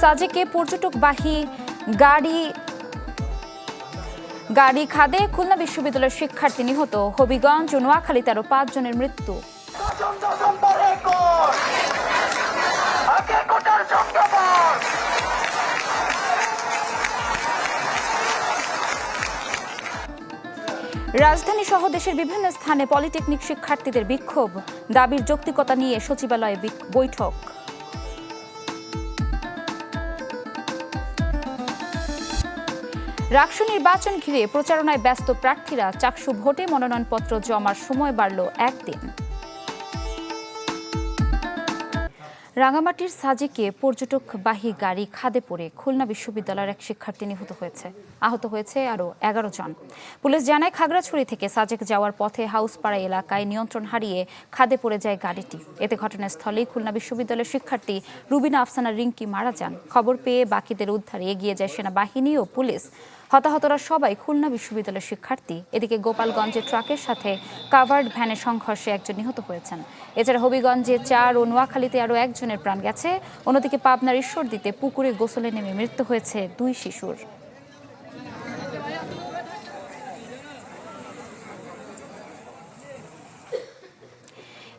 সাজেকে পর্যটকবাহী গাড়ি গাড়ি খাদে খুলনা বিশ্ববিদ্যালয়ের শিক্ষার্থী নিহত। হবিগঞ্জ ও নোয়াখালীতে আরও পাঁচজনের মৃত্যু। রাজধানী সহ দেশের বিভিন্ন স্থানে পলিটেকনিক শিক্ষার্থীদের বিক্ষোভ। দাবির যৌক্তিকতা নিয়ে সচিবালয়ে বৈঠক। রাকসু নির্বাচন ঘিরে প্রচারণায় ব্যস্ত প্রার্থীরা চাকসু ভোটে মনোনয়নপত্র জমার সময় বাড়ল একদিন। রাঙামাটির সাজেকে পর্যটকবাহী গাড়ি খাদে পড়ে খুলনা বিশ্ববিদ্যালয়ের এক শিক্ষার্থী নিহত হয়েছে। আহত হয়েছে আরও এগারো জন। পুলিশ জানায় খাগড়াছড়ি থেকে সাজেক যাওয়ার পথে হাউসপাড়া এলাকায় নিয়ন্ত্রণ হারিয়ে খাদে পড়ে যায় গাড়িটি। এতে ঘটনাস্থলেই খুলনা বিশ্ববিদ্যালয়ের শিক্ষার্থী রুবিনা আফসানা রিঙ্কি মারা যান। খবর পেয়ে বাকিদের উদ্ধারে এগিয়ে যায় সেনাবাহিনী ও পুলিশ। হতাহতরা সবাই খুলনা বিশ্ববিদ্যালয়ের শিক্ষার্থী। এদিকে গোপালগঞ্জে ট্রাকের সাথে কাভার্ড ভ্যানের সংঘর্ষে একজন নিহত হয়েছেন। এছাড়া হবিগঞ্জে চার ও নোয়াখালীতে আরও একজনের প্রাণ গেছে। অন্যদিকে পাবনার ঈশ্বরদীতে পুকুরে গোসলে নেমে মৃত্যু হয়েছে দুই শিশুর।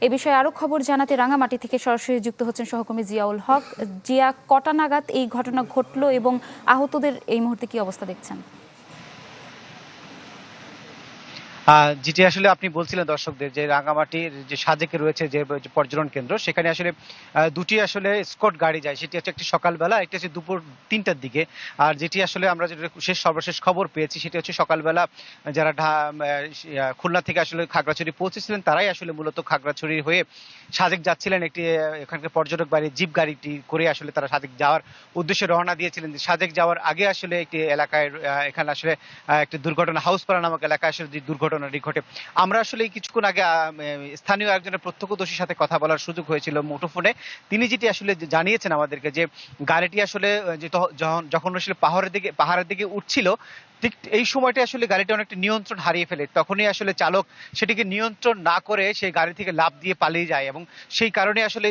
এ বিষয়ে আরও খবর জানাতে রাঙামাটি থেকে সরাসরি যুক্ত হচ্ছেন সহকর্মী জিয়াউল হক। জিয়া, কটা নাগাদ এই ঘটনা ঘটলো এবং আহতদের এই মুহূর্তে কি অবস্থা দেখছেন? যেটি আসলে আপনি বলছিলেন দর্শকদের, যে রাঙামাটির যে সাজেকে রয়েছে যে পর্যটন কেন্দ্র, সেখানে আসলে দুটি আসলে স্কট গাড়ি যায়। সেটি হচ্ছে একটি সকালবেলা, একটি হচ্ছে দুপুর তিনটার দিকে। আর যেটি আসলে আমরা যেটা শেষ, সর্বশেষ খবর পেয়েছি, সেটি হচ্ছে সকালবেলা যারা খুলনা থেকে আসলে খাগড়াছড়ি পৌঁছেছিলেন, তারাই আসলে মূলত খাগড়াছড়ি হয়ে সাজেক যাচ্ছিলেন একটি এখানকার পর্যটক বাড়ি, জিপ গাড়িটি করে আসলে তারা সাজেক যাওয়ার উদ্দেশ্যে রওনা দিয়েছিলেন। সাজেক যাওয়ার আগে আসলে একটি এলাকায় এখানে আসলে একটি দুর্ঘটনা হাউস হাউসপাড়া নামক এলাকায় আসলে যে দুর্ঘটনাটি ঘটে। আমরা আসলে কিছুক্ষণ আগে স্থানীয় একজনের প্রত্যক্ষদর্শীর সাথে কথা বলার সুযোগ হয়েছিল মুঠোফোনে। তিনি যেটি আসলে জানিয়েছেন আমাদেরকে যে, গাড়িটি আসলে যখন আসলে পাহাড়ের দিকে পাহাড়ের দিকে উঠছিল ঠিক এই সময়টা আসলে গাড়িটা অনেকটা নিয়ন্ত্রণ হারিয়ে ফেলে। তখনই আসলে চালক সেটিকে নিয়ন্ত্রণ না করে সেই গাড়ি থেকে লাফ দিয়ে পালিয়ে যায় এবং সেই কারণে আসলে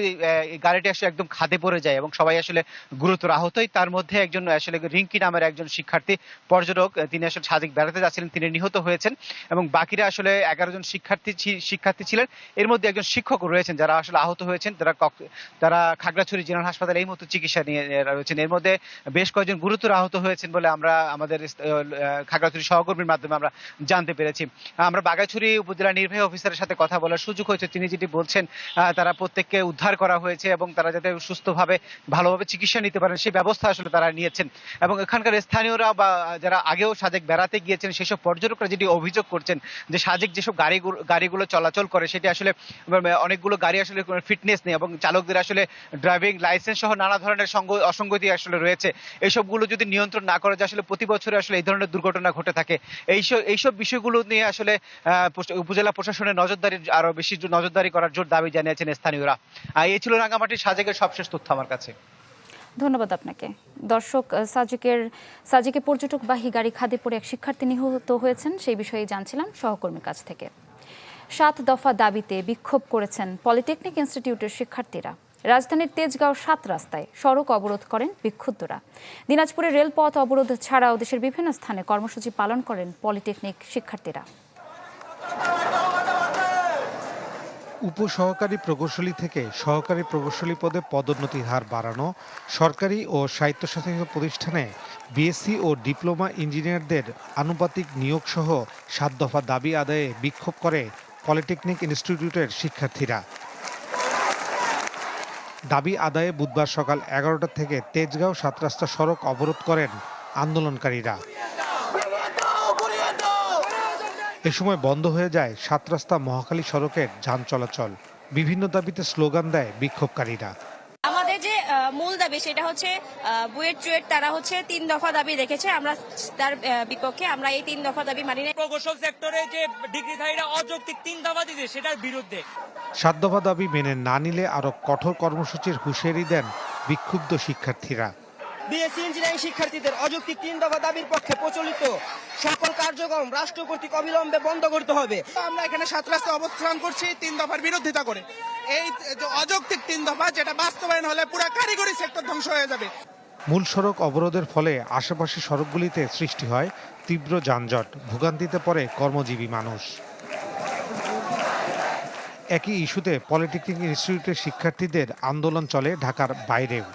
গাড়িটি আসলে একদম খাদে পড়ে যায় এবং সবাই আসলে গুরুতর আহত হয় তার মধ্যে একজন আসলে রিঙ্কি নামের একজন শিক্ষার্থী, পর্যটক তিনি আসলে সাদিক বেড়াতে যাচ্ছিলেন, তিনি নিহত হয়েছেন এবং বাকিরা আসলে এগারো জন শিক্ষার্থী শিক্ষার্থী ছিলেন। এর মধ্যে একজন শিক্ষক রয়েছেন, যারা আসলে আহত হয়েছেন। তারা তারা খাগড়াছড়ি জেনারেল হাসপাতালে এই মুহূর্তে চিকিৎসা নিয়ে রয়েছেন। এর মধ্যে বেশ কয়েকজন গুরুতর আহত হয়েছেন বলে আমরা আমাদের খাগড়াছড়ি সহকর্মীর মাধ্যমে আমরা জানতে পেরেছি। আমরা বাগাছড়ি উপজেলা নির্বাহী অফিসারের সাথে কথা বলার সুযোগ হয়েছে। তিনি যেটি বলছেন তারা প্রত্যেককে উদ্ধার করা হয়েছে এবং তারা যাতে সুস্থভাবে, ভালোভাবে চিকিৎসা নিতে পারেন, সেই ব্যবস্থা আসলে তারা নিয়েছেন। এবং এখানকার স্থানীয়রা বা যারা আগেও সাজেক বেড়াতে গিয়েছেন, সেসব পর্যটকরা যেটি অভিযোগ করছেন যে সাজেক যেসব গাড়িগুলো গাড়িগুলো চলাচল করে, সেটি আসলে অনেকগুলো গাড়ি আসলে ফিটনেস নেই এবং চালকদের আসলে ড্রাইভিং লাইসেন্স সহ নানা ধরনের সঙ্গ, অসঙ্গতি আসলে রয়েছে। এইসবগুলো যদি নিয়ন্ত্রণ না করা যায় আসলে প্রতি বছরে আসলে এই ধরনের দুর্ঘটনা ঘটে থাকে। এইসব এইসব বিষয়গুলো নিয়ে আসলে উপজেলা প্রশাসনের নজরদারি আরও বেশি নজরদারি করার জোর দাবি জানিয়েছেন স্থানীয়রা। এই ছিল রাঙ্গামাটির সাজেকের সবশেষ তথ্য আমার কাছে। ধন্যবাদ আপনাকে। দর্শক সাজেকের সাজেকে পর্যটকবাহী গাড়ি খাদে পড়ে এক শিক্ষার্থী নিহত হয়েছেন, সেই বিষয়ে জানছিলাম সহকর্মীর কাছ থেকে। সাত দফা দাবিতে বিক্ষোভ করেছেন পলিটেকনিক ইনস্টিটিউটের শিক্ষার্থীরা। রাজধানীর তেজগাঁও সাত রাস্তায় সড়ক অবরোধ করেন বিক্ষুব্ধরা। দিনাজপুরে রেলপথ অবরোধ ছাড়াও দেশের বিভিন্ন স্থানে কর্মসূচি পালন করেন পলিটেকনিক শিক্ষার্থীরা। উপসহকারী প্রকৌশলী থেকে সহকারী প্রকৌশলী পদে পদোন্নতির হার বাড়ানো, সরকারি ও স্বায়ত্তশাসিত প্রতিষ্ঠানে বিএসসি ও ডিপ্লোমা ইঞ্জিনিয়ারদের আনুপাতিক নিয়োগ সহ সাত দফা দাবি আদায়ে বিক্ষোভ করে পলিটেকনিক ইনস্টিটিউটের শিক্ষার্থীরা। দাবি আদায়ে বুধবার সকাল এগারোটা থেকে তেজগাঁও সাত রাস্তা সড়ক অবরোধ করেন আন্দোলনকারীরা। এ সময় বন্ধ হয়ে যায় সাত রাস্তা মহাখালী সড়কের যান চলাচল। বিভিন্ন দাবিতে স্লোগান দেয় বিক্ষোভকারীরা। মূল দাবি সেটা হচ্ছে বুয়েট চুয়েট তারা হচ্ছে তিন দফা দাবি রেখেছে। আমরা তার বিপক্ষে আমরা এই তিন দফা দাবি মানি না প্রকৌশল সেক্টরে যে ডিগ্রিধারীরা অযৌক্তিক তিন দফা দিতে সেটার বিরুদ্ধে। সাত দফা দাবি মেনে না নিলে আরও কঠোর কর্মসূচির হুঁশিয়ারি দেন বিক্ষুব্ধ শিক্ষার্থীরা। বিএসসি ইঞ্জিনিয়ারিং শিক্ষার্থীদের অযৌক্তিক তিন দফা দাবির পক্ষে প্রচলিত সকল কার্যক্রম রাষ্ট্র কর্তৃক অবিলম্বে বন্ধ করতে হবে। আমরা এখানে সাত রাস্তায় অবস্থান করছি তিন দফার বিরোধিতা করে। এই অযৌক্তিক তিন দফা যেটা বাস্তবায়ন হলে পুরো কারিগরি সেক্টর ধ্বংস হয়ে যাবে। মূল সড়ক অবরোধের ফলে আশেপাশের সড়কগুলিতে সৃষ্টি হয় তীব্র যানজট ভোগান্তিতে পড়ে কর্মজীবী মানুষ। একই ইস্যুতে পলিটেকনিক ইনস্টিটিউটের শিক্ষার্থীদের আন্দোলন চলে ঢাকার বাইরেও।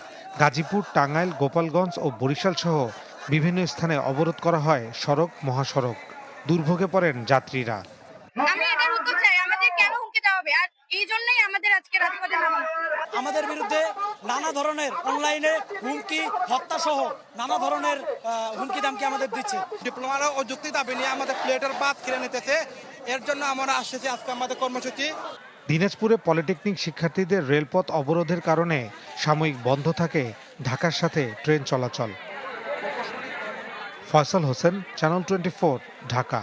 গাজীপুর টাঙ্গাইল গোপালগঞ্জ ও বরিশাল সহ বিভিন্ন স্থানে অবরোধ করা হয় সড়ক মহাসড়ক। দুর্ভোগে পড়েন যাত্রীরা। আমাদের কেন হুমকি দেওয়া হবে? আর এই জন্যই আজকে আমাদের বিরুদ্ধে নানা ধরনের অনলাইনে হুমকি হত্যা সহ নানা ধরনের হুমকি দামকি আমাদের দিচ্ছে। ডিপ্লোমারা অযুক্তি দাবি নিয়ে আমাদের প্লেটের বাদ কিনে নিতেছে। এর জন্য আমরা আসতেছি আজকে আমাদের কর্মসূচি। দিনাজপুরে পলিটেকনিক শিক্ষার্থীদের রেলপথ অবরোধের কারণে সাময়িক বন্ধ থাকে ঢাকার সাথে ট্রেন চলাচল। Faisal Hossain channel twenty Dhaka.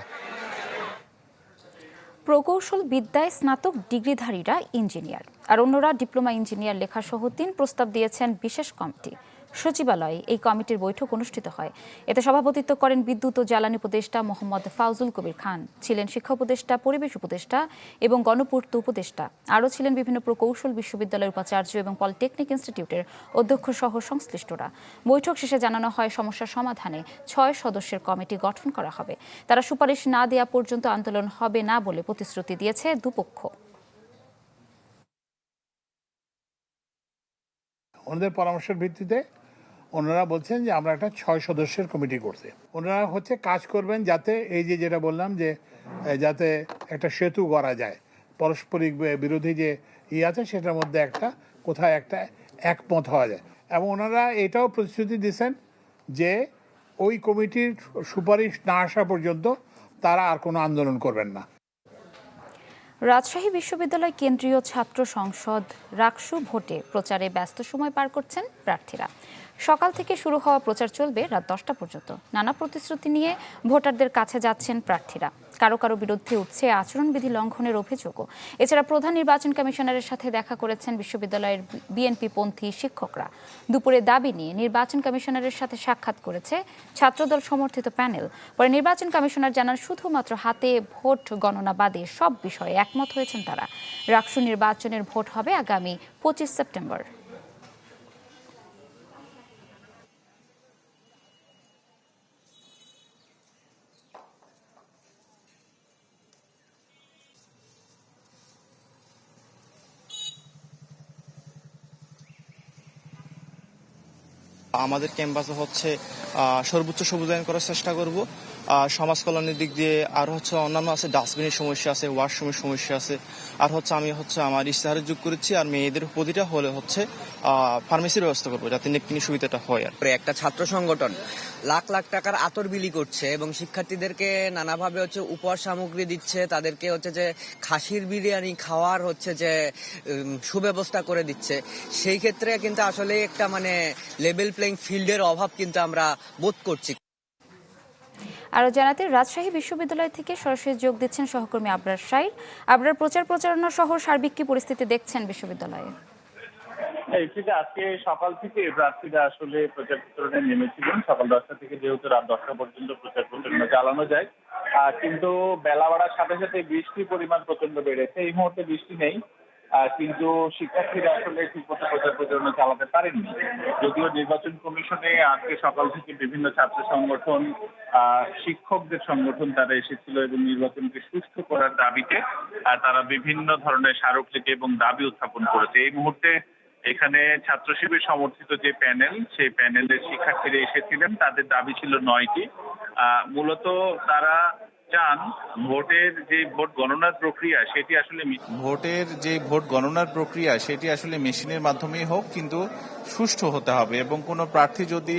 প্রকৌশল বিদ্যায় স্নাতক ডিগ্রিধারীরা ইঞ্জিনিয়ার। আর অন্যরা ডিপ্লোমা ইঞ্জিনিয়ার লেখাসহ তিন প্রস্তাব দিয়েছেন বিশেষ কমিটি। সচিবালয়ে এই কমিটির বৈঠক অনুষ্ঠিত হয়। এতে সভাপতিত্ব করেন বিদ্যুৎ ও জ্বালানি উপদেষ্টা মোহাম্মদ ফাউজুল কবির খান। ছিলেন শিক্ষা উপদেষ্টা, পরিবেশ উপদেষ্টা এবং গণপূর্ত উপদেষ্টা। আরও ছিলেন বিভিন্ন প্রকৌশল বিশ্ববিদ্যালয়ের উপাচার্য এবং পলিটেকনিক ইনস্টিটিউটের অধ্যক্ষ সহ সংশ্লিষ্টরা। বৈঠক শেষে জানানো হয়, সমস্যা সমাধানে ছয় সদস্যের কমিটি গঠন করা হবে। তারা সুপারিশ না দেওয়া পর্যন্ত আন্দোলন হবে না বলে প্রতিশ্রুতি দিয়েছে দুপক্ষ। ওনাদের পরামর্শের ভিত্তিতে ওনারা বলছেন যে আমরা একটা ছয় সদস্যের কমিটি করতে ওনারা হচ্ছে কাজ করবেন যাতে এই যে যেটা বললাম যে যাতে একটা সেতু করা যায়। পারস্পরিক বিরোধী যে ই আছে সেটার মধ্যে একটা, কোথায় একটা একমত হওয়া যায়। এবং ওনারা এটাও প্রতিশ্রুতি দিয়েছেন যে ওই কমিটির সুপারিশ না আসা পর্যন্ত তারা আর কোনো আন্দোলন করবেন না। রাজশাহী বিশ্ববিদ্যালয় কেন্দ্রীয় ছাত্র সংসদ রাকসু ভোটে প্রচারে ব্যস্ত সময় পার করছেন প্রার্থীরা। সকাল থেকে শুরু হওয়া প্রচার চলবে রাত দশটা পর্যন্ত। নানা প্রতিশ্রুতি নিয়ে ভোটারদের কাছে যাচ্ছেন প্রার্থীরা। কারও কারও বিরুদ্ধে উঠছে আচরণবিধি লঙ্ঘনের অভিযোগও। এছাড়া প্রধান নির্বাচন কমিশনারের সাথে দেখা করেছেন বিশ্ববিদ্যালয়ের বিএনপি পন্থী শিক্ষকরা। দুপুরে দাবি নিয়ে নির্বাচন কমিশনারের সাথে সাক্ষাৎ করেছে ছাত্রদল সমর্থিত প্যানেল। পরে নির্বাচন কমিশনার জানান, শুধুমাত্র হাতে ভোট গণনা বাদে সব বিষয়ে একমত হয়েছেন তারা। রাকসু নির্বাচনের ভোট হবে আগামী পঁচিশ সেপ্টেম্বর। আমাদের ক্যাম্পাসে হচ্ছে সর্বোচ্চ সবুজায়ন করার চেষ্টা করব। সমাজ কল্যাণের দিক দিয়ে আর হচ্ছে অন্যান্য আছে, ডাস্টবিনের সমস্যা আছে, ওয়াশরুমের সমস্যা আছে। আর হচ্ছে আমি হচ্ছে আমার ইশতেহারে যোগ করেছি আর মেয়েদের প্রতিটা হলে হচ্ছে ফার্মেসির ব্যবস্থা করব যাতে নেপকিনের সুবিধাটা হয় আর একটা ছাত্র সংগঠন লাখ লাখ টাকার আতর বিলি করছে এবং শিক্ষার্থীদেরকে নানাভাবে হচ্ছে উপহার সামগ্রী দিচ্ছে, তাদেরকে হচ্ছে যে খাসির বিরিয়ানি খাওয়ার হচ্ছে যে সুব্যবস্থা করে দিচ্ছে। সেই ক্ষেত্রে কিন্তু আসলে একটা মানে লেভেল প্লেইং ফিল্ডের অভাব কিন্তু আমরা বোধ করছি। আরও জানাতে, রাজশাহী বিশ্ববিদ্যালয় থেকে সরাসরি যোগ দিচ্ছেন সহকর্মী আবরার সাইর আবরার প্রচার প্রচারণা সহ সার্বিক কি পরিস্থিতি দেখছেন বিশ্ববিদ্যালয়ে? ঠিক আজকে সকাল থেকে প্রার্থীরা আসলে প্রচার প্রচারণে নেমেছিলেন সকাল দশটা থেকে যেহেতু রাত দশটা পর্যন্ত প্রচার প্রচারণা চালানো যায়। কিন্তু বেলা বাড়ার সাথে সাথে বৃষ্টির পরিমাণ প্রচণ্ড বেড়েছে। এই মুহূর্তে বৃষ্টি নেই। কিন্তু শিক্ষার্থীরা আসলে ঠিক মতো প্রচার প্রচারণা চালাতে পারেননি। যদিও নির্বাচন কমিশনে আজকে সকাল থেকে বিভিন্ন ছাত্র সংগঠন শিক্ষকদের সংগঠন তারা এসেছিল এবং নির্বাচনকে সুস্থ করার দাবিতে তারা বিভিন্ন ধরনের স্মারকলিপি এবং দাবি উত্থাপন করেছে। এই মুহূর্তে এখানে ছাত্র শিবির সমর্থিত যে প্যানেল, সেই প্যানেলের শিক্ষার্থীরা এসেছিলেন। তাদের দাবি ছিল নয়টি। মূলত তারা চান, ভোটের যে ভোট গণনার প্রক্রিয়া, সেটি আসলে ভোটের যে ভোট গণনার প্রক্রিয়া, সেটি আসলে মেশিনের মাধ্যমেই হোক, কিন্তু সুষ্ঠু হতে হবে। এবং কোনো প্রার্থী যদি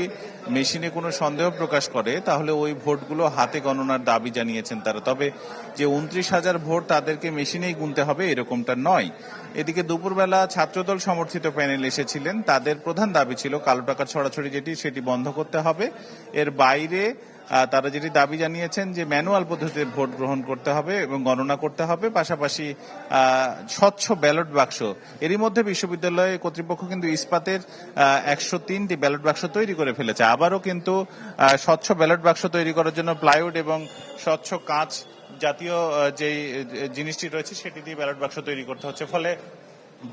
মেশিনে কোনো সন্দেহ প্রকাশ করে, তাহলে ওই ভোটগুলো হাতে গণনার দাবি জানিয়েছেন তারা। তবে যে উনত্রিশ হাজার ভোট তাদেরকে মেশিনেই গুনতে হবে, এরকমটা নয়। এদিকে দুপুরবেলা ছাত্রদল সমর্থিত প্যানেল এসেছিলেন। তাদের প্রধান দাবি ছিল, কালো টাকা ছড়াছড়ি যেটি, সেটি বন্ধ করতে হবে। এর বাইরে তারা যেটি দাবি জানিয়েছেন যে ম্যানুয়াল পদ্ধতিতে ভোট গ্রহণ করতে হবে এবং গণনা করতে হবে, পাশাপাশি স্বচ্ছ ব্যালট বাক্স। এরই মধ্যে বিশ্ববিদ্যালয় কর্তৃপক্ষ কিন্তু ইস্পাতের একশো তিনটি ব্যালট বাক্স তৈরি করে ফেলেছে। আবারও কিন্তু স্বচ্ছ ব্যালট বাক্স তৈরি করার জন্য প্লাইউড এবং স্বচ্ছ কাঁচ জাতীয় যেই জিনিসটি রয়েছে সেটি দিয়ে ব্যালট বাক্স তৈরি করতে হচ্ছে। ফলে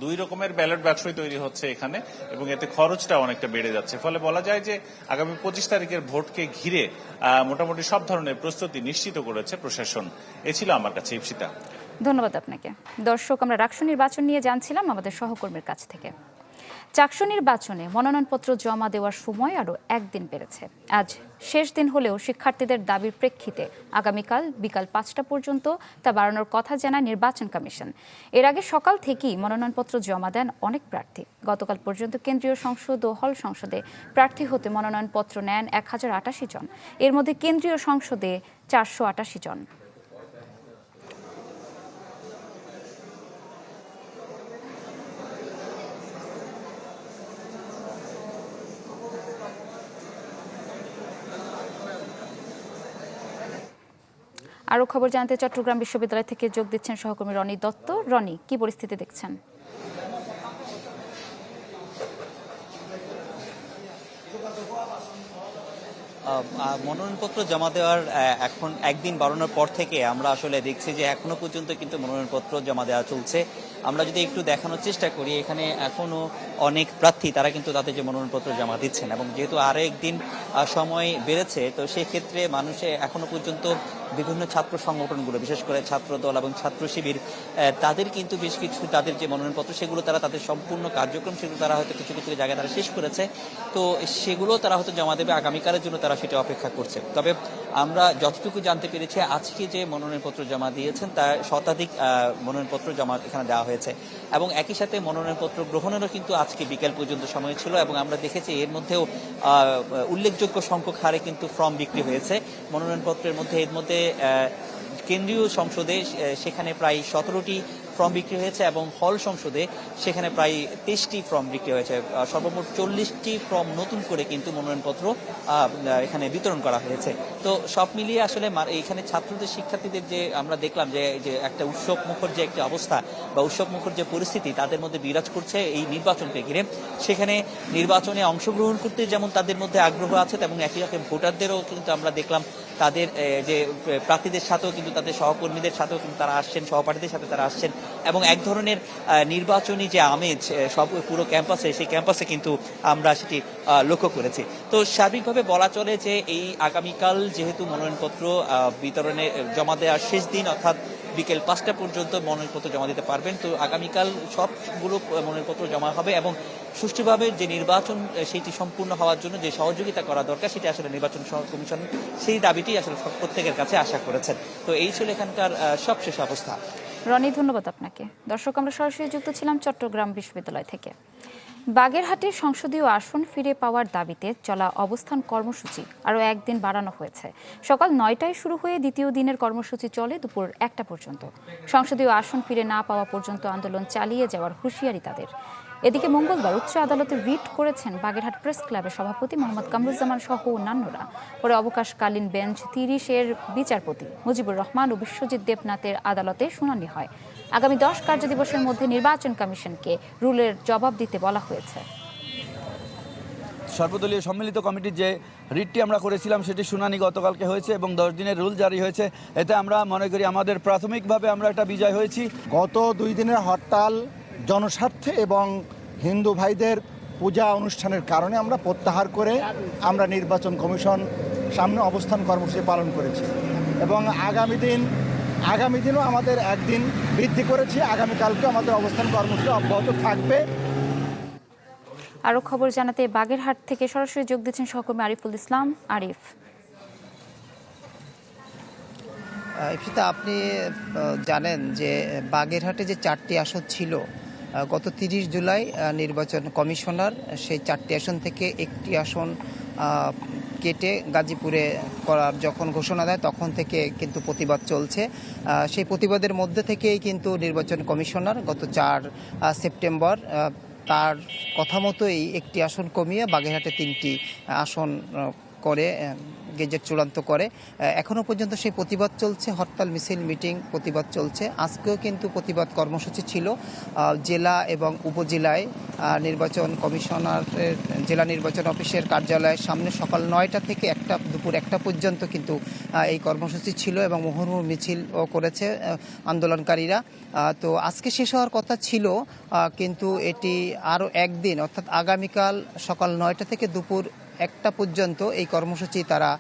দুই রকমের ব্যালট বাক্সই তৈরি হচ্ছে এখানে, এবং এতে খরচটা অনেকটা বেড়ে যাচ্ছে। ফলে বলা যায় যে আগামী পঁচিশ তারিখের ভোটকে ঘিরে মোটামুটি সব ধরনের প্রস্তুতি নিশ্চিত করেছে প্রশাসন। এ ছিল আমার কাছে ইপসিতা। ধন্যবাদ আপনাকে। দর্শক, আমরা রাকসু নির্বাচন নিয়ে জানছিলাম আমাদের সহকর্মীর কাছ থেকে। চাকসু নির্বাচনে মনোনয়নপত্র জমা দেওয়ার সময় আরও একদিন বেড়েছে আজ শেষ দিন হলেও শিক্ষার্থীদের দাবির প্রেক্ষিতে আগামীকাল বিকাল পাঁচটা পর্যন্ত তা বাড়ানোর কথা জানায় নির্বাচন কমিশন। এর আগে সকাল থেকেই মনোনয়নপত্র জমা দেন অনেক প্রার্থী। গতকাল পর্যন্ত কেন্দ্রীয় সংসদ ও হল সংসদে প্রার্থী হতে মনোনয়নপত্র নেন এক হাজার আটাশি জন। এর মধ্যে কেন্দ্রীয় সংসদে চারশো আটাশি জন। আরও খবর জানতে চট্টগ্রাম বিশ্ববিদ্যালয় থেকে যোগ দিচ্ছেন সহকর্মী রনি দত্ত। রনি, কি পরিস্থিতি দেখছেন? মনোনয়নপত্র জমা দেওয়ার এখন একদিন বাড়ানোর পর থেকে আমরা আসলে দেখছি যে এখনও পর্যন্ত কিন্তু মনোনয়নপত্র জমা দেওয়া চলছে। আমরা যদি একটু দেখানোর চেষ্টা করি, এখানে এখনও অনেক প্রার্থী, তারা কিন্তু তাদের যে মনোনয়নপত্র জমা দিচ্ছেন এবং যেহেতু আরও একদিন সময় বেড়েছে, তো সেই ক্ষেত্রে মানুষে এখনও পর্যন্ত বিভিন্ন ছাত্র সংগঠনগুলো, বিশেষ করে ছাত্র দল এবং ছাত্র শিবির তাদের কিন্তু বেশ কিছু তাদের যে মনোনয়নপত্র, সেগুলো তারা তাদের সম্পূর্ণ কার্যক্রম, সেগুলো তারা হয়তো কিছু কিছু জায়গায় তারা শেষ করেছে, তো সেগুলো তারা হয়তো জমা দেবে আগামীকালের জন্য তারা সেটা অপেক্ষা করছে। তবে আমরা যতটুকু জানতে পেরেছি, আজকে যে মনোনয়নপত্র জমা দিয়েছেন, তা শতাধিক মনোনয়নপত্র জমা এখানে দেওয়া হয়েছে এবং একই সাথে মনোনয়নপত্র গ্রহণেরও কিন্তু আজকে বিকেল পর্যন্ত সময় ছিল এবং আমরা দেখেছি এর মধ্যেও উল্লেখযোগ্য সংখ্যক হারে কিন্তু ফর্ম বিক্রি হয়েছে। মনোনয়নপত্রের মধ্যে, এর মধ্যে কেন্দ্রীয় সংসদে সেখানে প্রায় সতেরোটি ফর্ম বিক্রি হয়েছে এবং হল সংসদে সেখানে প্রায় তেইশটি ফর্ম বিক্রি হয়েছে। সর্বমোট চল্লিশটি ফর্ম নতুন করে কিন্তু মনোনয়নপত্র এখানে বিতরণ করা হয়েছে। তো সব মিলিয়ে আসলে এখানে ছাত্রদের, শিক্ষার্থীদের যে আমরা দেখলাম যে যে একটা উৎসব মুখর যে একটা অবস্থা বা উৎসব মুখর যে পরিস্থিতি তাদের মধ্যে বিরাজ করছে এই নির্বাচনকে ঘিরে। সেখানে নির্বাচনে অংশগ্রহণ করতে যেমন তাদের মধ্যে আগ্রহ আছে, তেমন একই সাথে ভোটারদেরও কিন্তু আমরা দেখলাম তাদের যে প্রার্থীদের সাথেও কিন্তু তাদের সহকর্মীদের সাথেও কিন্তু তারা আসছেন, সহপাঠীদের সাথে তারা আসছেন এবং এক ধরনের নির্বাচনী যে আমেজ সব, পুরো ক্যাম্পাসে, সেই ক্যাম্পাসে কিন্তু আমরা সেটি লক্ষ্য করেছি। তো সার্বিকভাবে বলা চলে যে এই আগামীকাল যেহেতু মনোনয়নপত্র বিতরণে জমা দেওয়ার শেষ দিন, অর্থাৎ বিকেল পাঁচটা পর্যন্ত মনোনয়নপত্র জমা দিতে পারবেন। তো আগামীকাল সবগুলো মনোনয়নপত্র জমা হবে এবং সুষ্ঠুভাবে যে নির্বাচন সেটি সম্পূর্ণ হওয়ার জন্য যে সহযোগিতা করা দরকার, সেটি আসলে নির্বাচন কমিশন সেই দাবিটি আসলে প্রত্যেকের কাছে আশা করেছেন। তো এই ছিল এখানকার সবশেষ অবস্থা। রনি, ধন্যবাদ আপনাকে। দর্শক, আমরা সরাসরি যুক্ত ছিলাম চট্টগ্রাম বিশ্ববিদ্যালয় থেকে। বাগেরহাটে সংসদীয় আসন ফিরে পাওয়ার দাবিতে চলা অবস্থান কর্মসূচি আরও একদিন বাড়ানো হয়েছে। সকাল নয়টায় শুরু হয়ে দ্বিতীয় দিনের কর্মসূচি চলে দুপুর একটা পর্যন্ত। সংসদীয় আসন ফিরে না পাওয়া পর্যন্ত আন্দোলন চালিয়ে যাওয়ার হুঁশিয়ারি তাদের। এদিকে মঙ্গলবার উচ্চ আদালতে রিট করেছেন বাগেরহাট প্রেস ক্লাবের সভাপতি মোহাম্মদ কামরুজ্জামান সহ অন্যান্যরা। পরে অবকাশকালীন বেঞ্চ তিরিশের বিচারপতি মুজিবুর রহমান ও বিশ্বজিৎ দেবনাথের আদালতে শুনানি হয়। আগামী দশ কার্যদিবসের মধ্যে নির্বাচন কমিশনকে রুলের জবাব দিতে বলা হয়েছে। সর্বদলীয় সম্মিলিত কমিটির যে রিটটি আমরা করেছিলাম সেটি শুনানি গতকালকে হয়েছে এবং দশ দিনের রুল জারি হয়েছে। এতে আমরা মনে করি আমাদের প্রাথমিকভাবে আমরা একটা বিজয় হয়েছি। গত দুই দিনের হরতাল জনস্বার্থে এবং হিন্দু ভাইদের পূজা অনুষ্ঠানের কারণে আমরা প্রত্যাহার করে আমরা নির্বাচন কমিশন সামনে অবস্থান কর্মসূচি পালন করেছি। এবং আগামী দিন আগামী দিনও আমাদের একদিন বৃদ্ধি করেছি। আগামীকালকে আমাদের অবস্থান কর্মসূচি অব্যাহত থাকবে। আরও খবর জানাতে বাগেরহাট থেকে সরাসরি যোগ দিচ্ছেন সহকর্মী আরিফুল ইসলাম। আরিফ। ইফিতা আপনি জানেন যে বাগেরহাটে যে চারটি আসন ছিল গত তিরিশ জুলাই নির্বাচন কমিশনার সেই চারটি আসন থেকে একটি আসন কেটে গাজীপুরে করার যখন ঘোষণা দেয়, তখন থেকে কিন্তু প্রতিবাদ চলছে। সেই প্রতিবাদের মধ্যে থেকেই কিন্তু নির্বাচন কমিশনার গত চার সেপ্টেম্বর তার কথা মতোই একটি আসন কমিয়ে বাগেরহাটে তিনটি আসন করে গেজেট চূড়ান্ত করে। এখনও পর্যন্ত সেই প্রতিবাদ চলছে, হরতাল, মিছিল, মিটিং প্রতিবাদ চলছে। আজকেও কিন্তু প্রতিবাদ কর্মসূচি ছিল। জেলা এবং উপজেলায় নির্বাচন কমিশনারের জেলা নির্বাচন অফিসের কার্যালয়ের সামনে সকাল নয়টা থেকে একটা, দুপুর একটা পর্যন্ত কিন্তু এই কর্মসূচি ছিল এবং মুহুর্মুহ মিছিলও করেছে আন্দোলনকারীরা। তো আজকে শেষ হওয়ার কথা ছিল কিন্তু এটি আরও একদিন, অর্থাৎ আগামীকাল সকাল নয়টা থেকে দুপুর একটা পর্যন্ত এই কর্মসূচি তারা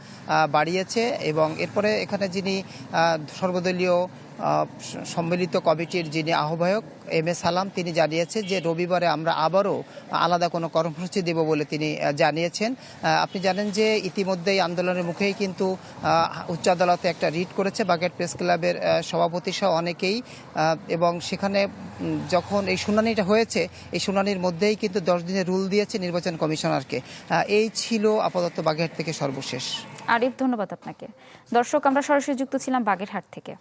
বাড়িয়েছে এবং এরপরে এখানে যিনি সর্বদলীয় সম্মিলিত কমিটির যিনি আহ্বায়ক, এম এ সালাম, তিনি জানিয়েছেন যে রবিবারে আমরা আবারও আলাদা কোনো কর্মসূচি দেব বলে তিনি জানিয়েছেন। আপনি জানেন যে ইতিমধ্যেই আন্দোলনের মুখেই কিন্তু উচ্চ আদালতে একটা রিট করেছে বাগেট প্রেস ক্লাবের সভাপতি সহ অনেকেই এবং সেখানে যখন এই শুনানিটা হয়েছে, এই শুনানির মধ্যেই কিন্তু দশ দিনের রুল দিয়েছে নির্বাচন কমিশনারকে। এই ছিল আপাতত বাগেরহাট থেকে সর্বশেষ। আরিফ, ধন্যবাদ আপনাকে। দর্শক, আমরা সরাসরি যুক্ত ছিলাম বাগেরহাট থেকে।